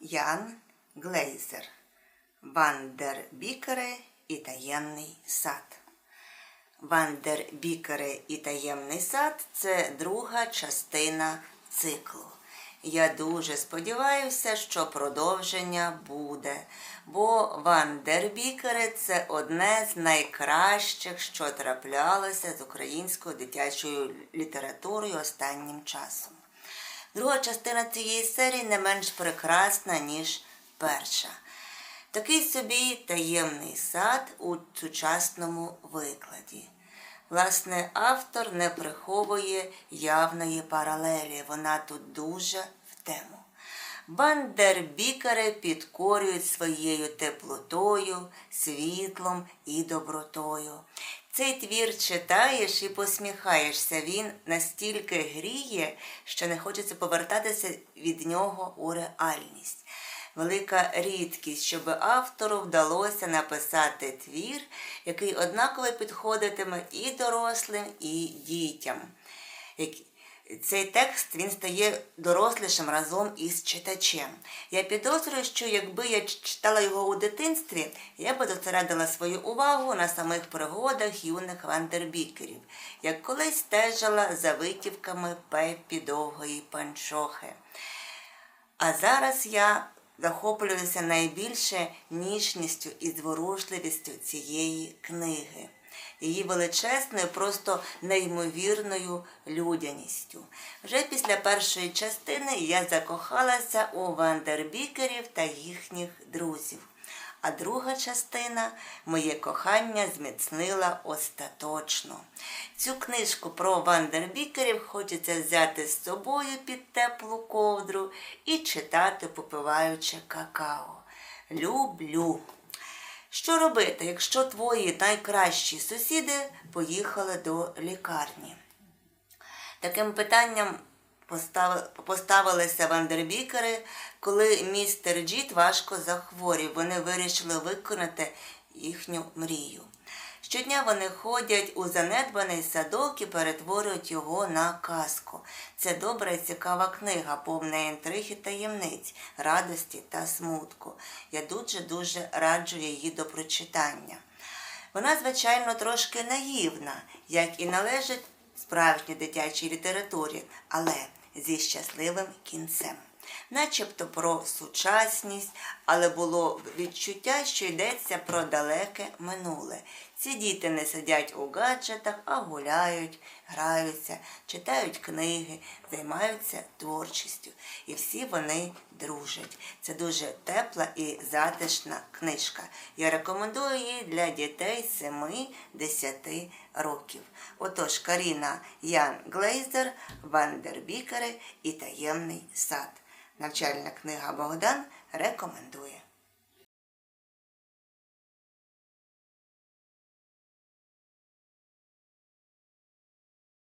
Ян Глейзер. Вандербікери і таємний сад. Вандербікери і таємний сад це друга частина циклу. Я дуже сподіваюся, що продовження буде, бо Вандербікери це одне з найкращих, що траплялося з українською дитячою літературою останнім часом. Друга частина цієї серії не менш прекрасна, ніж перша. Такий собі таємний сад у сучасному викладі. Власне, автор не приховує явної паралелі, вона тут дуже в тему. Бандербікери підкорюють своєю теплотою, світлом і добротою. Цей твір читаєш і посміхаєшся. Він настільки гріє, що не хочеться повертатися від нього у реальність. Велика рідкість, щоб автору вдалося написати твір, який однаково підходитиме і дорослим, і дітям. Цей текст він стає дорослішим разом із читачем. Я підозрюю, що якби я читала його у дитинстві, я би зосередила свою увагу на самих пригодах юних вандербікерів, як колись стежила за витівками Пеппі довгої панчохи. А зараз я захоплююся найбільше ніжністю і зворушливістю цієї книги її величезною, просто неймовірною людяністю. Вже після першої частини я закохалася у вандербікерів та їхніх друзів. А друга частина моє кохання зміцнила остаточно. Цю книжку про вандербікерів хочеться взяти з собою під теплу ковдру і читати, попиваючи какао. Люблю. Що робити, якщо твої найкращі сусіди поїхали до лікарні? Таким питанням поставилися вандербікери, коли містер Джіт важко захворів. Вони вирішили виконати їхню мрію. Щодня вони ходять у занедбаний садок і перетворюють його на казку. Це добра і цікава книга, повна інтриг і таємниць, радості та смутку. Я дуже-дуже раджу її до прочитання. Вона, звичайно, трошки наївна, як і належить справжній дитячій літературі, але зі щасливим кінцем начебто про сучасність, але було відчуття, що йдеться про далеке минуле. Ці діти не сидять у гаджетах, а гуляють, граються, читають книги, займаються творчістю. І всі вони дружать. Це дуже тепла і затишна книжка. Я рекомендую її для дітей 7-10 років. Отож, Каріна Ян Глейзер, Вандербікери і таємний сад. Навчальна книга Богдан рекомендує.